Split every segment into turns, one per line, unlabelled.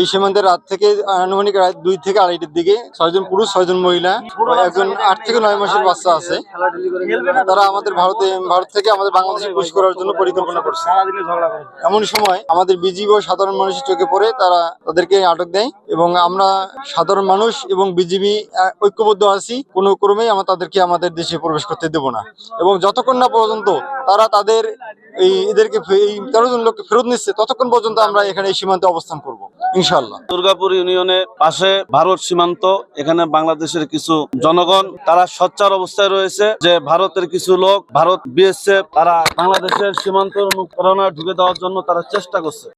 এই সীমান্তের রাত থেকে আনুমানিক রাত দুই থেকে আড়াইটার দিকে ছয়জন পুরুষ ছয়জন মহিলা একজন আট থেকে নয় মাসের বাচ্চা আছে। তারা আমাদের ভারতে ভারত থেকে আমাদের বাংলাদেশে পুশ করার জন্য পরিকল্পনা করছে। এমন সময় আমাদের বিজিবি ও সাধারণ মানুষের চোখে পড়ে তারা তাদেরকে আটক দেয় এবং আমরা সাধারণ মানুষ এবং বিজিবি ঐক্যবদ্ধ আছি। কোনো ক্রমেই আমরা তাদেরকে আমাদের দেশে প্রবেশ করতে দেব না। এবং যতক্ষণ না পর্যন্ত তারা তাদের এই এদেরকে এই তেরো জন লোককে ফেরত নিচ্ছে ততক্ষণ পর্যন্ত আমরা এখানে এই সীমান্তে অবস্থান করব। ইনশাল্লাহ
দুর্গাপুর ইউনিয়নের পাশে ভারত সীমান্ত, এখানে বাংলাদেশের কিছু জনগণ, তারা সচ্চার অবস্থায় রয়েছে যে ভারতের কিছু লোক, ভারত বিএসএফ, তারা বাংলাদেশের সীমান্ত অনুপ্রেরণা ঢুকে দেওয়ার জন্য তারা চেষ্টা করছে।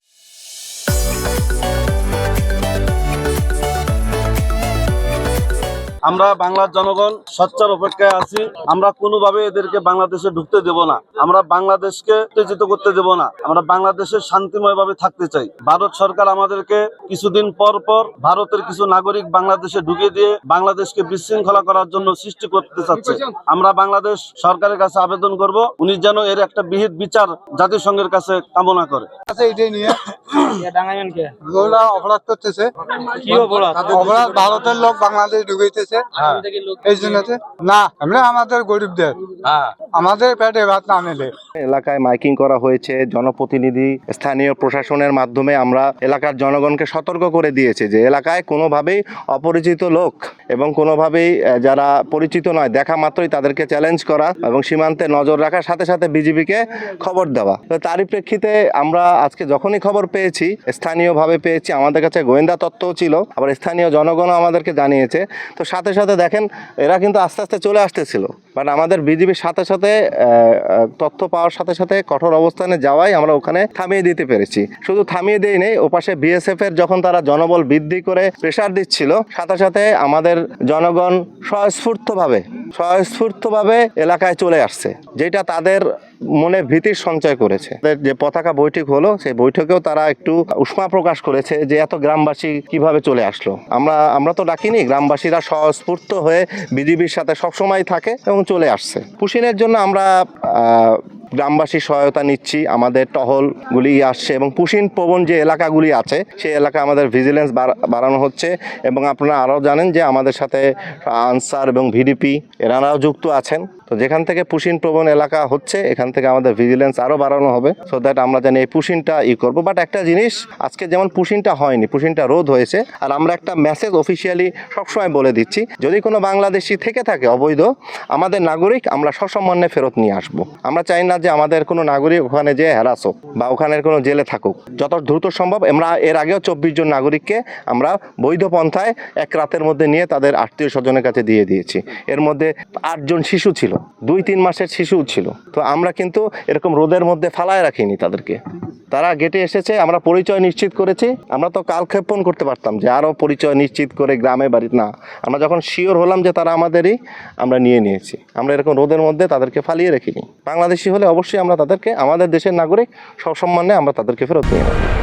আমরা বাংলার জনগণ সচ্চার অপেক্ষায় আছি। আমরা কোনোভাবে এদেরকে বাংলাদেশে ঢুকতে দেব না। আমরা বাংলাদেশকে উত্তেজিত করতে দেব না। আমরা বাংলাদেশের শান্তিময় ভাবে থাকতে চাই। ভারত সরকার আমাদেরকে কিছুদিন পর পর ভারতের কিছু নাগরিক বাংলাদেশে ঢুকিয়ে দিয়ে বাংলাদেশকে বিশৃঙ্খলা করার জন্য সৃষ্টি করতে চাচ্ছে। আমরা বাংলাদেশ সরকারের কাছে আবেদন করব। উনি যেন এর একটা বিহিত বিচার জাতিসংঘের কাছে কামনা করে।
এটাই নিয়ে অপরাধ করতেছে।
অপরাধ
ভারতের লোক বাংলাদেশ ঢুকাইতেছে। এই জন্য না আমরা আমাদের গরিবদের। আমাদের পেটে ভাত না মেলে
এলাকায় মাইকিং করা হয়েছে, জনপ্রতিনিধি, স্থানীয় প্রশাসনের মাধ্যমে আমরা এলাকার জনগণকে সতর্ক করে দিয়েছে যে এলাকায় কোনোভাবেই অপরিচিত লোক এবং কোনোভাবেই যারা পরিচিত নয়, দেখা মাত্রই তাদেরকে চ্যালেঞ্জ করা এবং সীমান্তে নজর রাখার সাথে সাথে বিজিবিকে খবর দেওয়া। তো তারই প্রেক্ষিতে আমরা আজকে যখনই খবর পেয়েছি, স্থানীয়ভাবে পেয়েছি, আমাদের কাছে গোয়েন্দা তথ্যও ছিল, আবার স্থানীয় জনগণও আমাদেরকে জানিয়েছে। তো সাথে সাথে দেখেন, এরা কিন্তু আস্তে আস্তে চলে আসতেছিল। বাট আমাদের বিজিবির সাথে সাথে আহ, তথ্য পাওয়ার সাথে সাথে কঠোর অবস্থানে যাওয়াই আমরা ওখানে থামিয়ে দিতে পেরেছি। শুধু থামিয়ে দিই নেই ওপাশে বিএসএফ এর যখন তারা জনবল বৃদ্ধি করে প্রেশার দিচ্ছিল সাথে সাথে আমাদের জনগণ স্বস্ফূর্তভাবে স্বস্ফূর্তভাবে এলাকায় চলে আসছে, যেটা তাদের মনে ভীতির সঞ্চয় করেছে। যে পতাকা বৈঠক হলো, সেই বৈঠকেও তারা একটু উষ্মা প্রকাশ করেছে যে এত গ্রামবাসী কীভাবে চলে আসলো। আমরা আমরা তো ডাকিনি, গ্রামবাসীরা স্বস্ফূর্ত হয়ে বিজিবির সাথে সবসময় থাকে এবং চলে আসছে। পুশিনের জন্য আমরা গ্রামবাসীর সহায়তা নিচ্ছি, আমাদের টহলগুলি আসছে এবং পুশিন প্রবণ যে এলাকাগুলি আছে, সেই এলাকা আমাদের ভিজিলেন্স বাড়ানো হচ্ছে এবং আপনারা আরও জানেন যে আমাদের সাথে আনসার এবং ভিডিপি, এনারাও যুক্ত আছেন। তো যেখান থেকে পুশিন প্রবণ এলাকা হচ্ছে, এখান থেকে আমাদের ভিজিলেন্স আরও বাড়ানো হবে। সো দ্যাট আমরা জানি এই পুশিনটা ই করব। বাট একটা জিনিস, আজকে যেমন পুশিনটা হয়নি, পুশিনটা রোধ হয়েছে, আর আমরা একটা মেসেজ অফিসিয়ালি সবসময় বলে দিচ্ছি, যদি কোনো বাংলাদেশি থেকে থাকে অবৈধ, আমাদের নাগরিক আমরা সসম্মানে ফেরত নিয়ে আসব। আমরা চাই না যে আমাদের কোনো নাগরিক ওখানে যে হ্যারাস হোক, বা ওখানের কোনো জেলে থাকুক। যত দ্রুত সম্ভব, আমরা এর আগেও চব্বিশ জন নাগরিককে আমরা বৈধ পন্থায় এক রাতের মধ্যে নিয়ে তাদের আত্মীয় স্বজনের কাছে দিয়ে দিয়েছি। এর মধ্যে আটজন শিশু ছিল। দুই তিন মাসের শিশু ছিল। তো আমরা কিন্তু এরকম রোদের মধ্যে ফালায় রাখিনি তাদেরকে। তারা গেটে এসেছে, আমরা পরিচয় নিশ্চিত করেছি। আমরা তো কালক্ষেপণ করতে পারতাম যে আরও পরিচয় নিশ্চিত করে গ্রামে বাড়ি, না। আমরা যখন শিওর হলাম যে তারা আমাদেরই আমরা নিয়ে নিয়েছি। আমরা এরকম রোদের মধ্যে তাদেরকে ফালিয়ে রেখিনি। বাংলাদেশি হলে অবশ্যই আমরা তাদেরকে, আমাদের দেশের নাগরিক সসম্মানে আমরা তাদেরকে ফেরত নিয়ে নেব।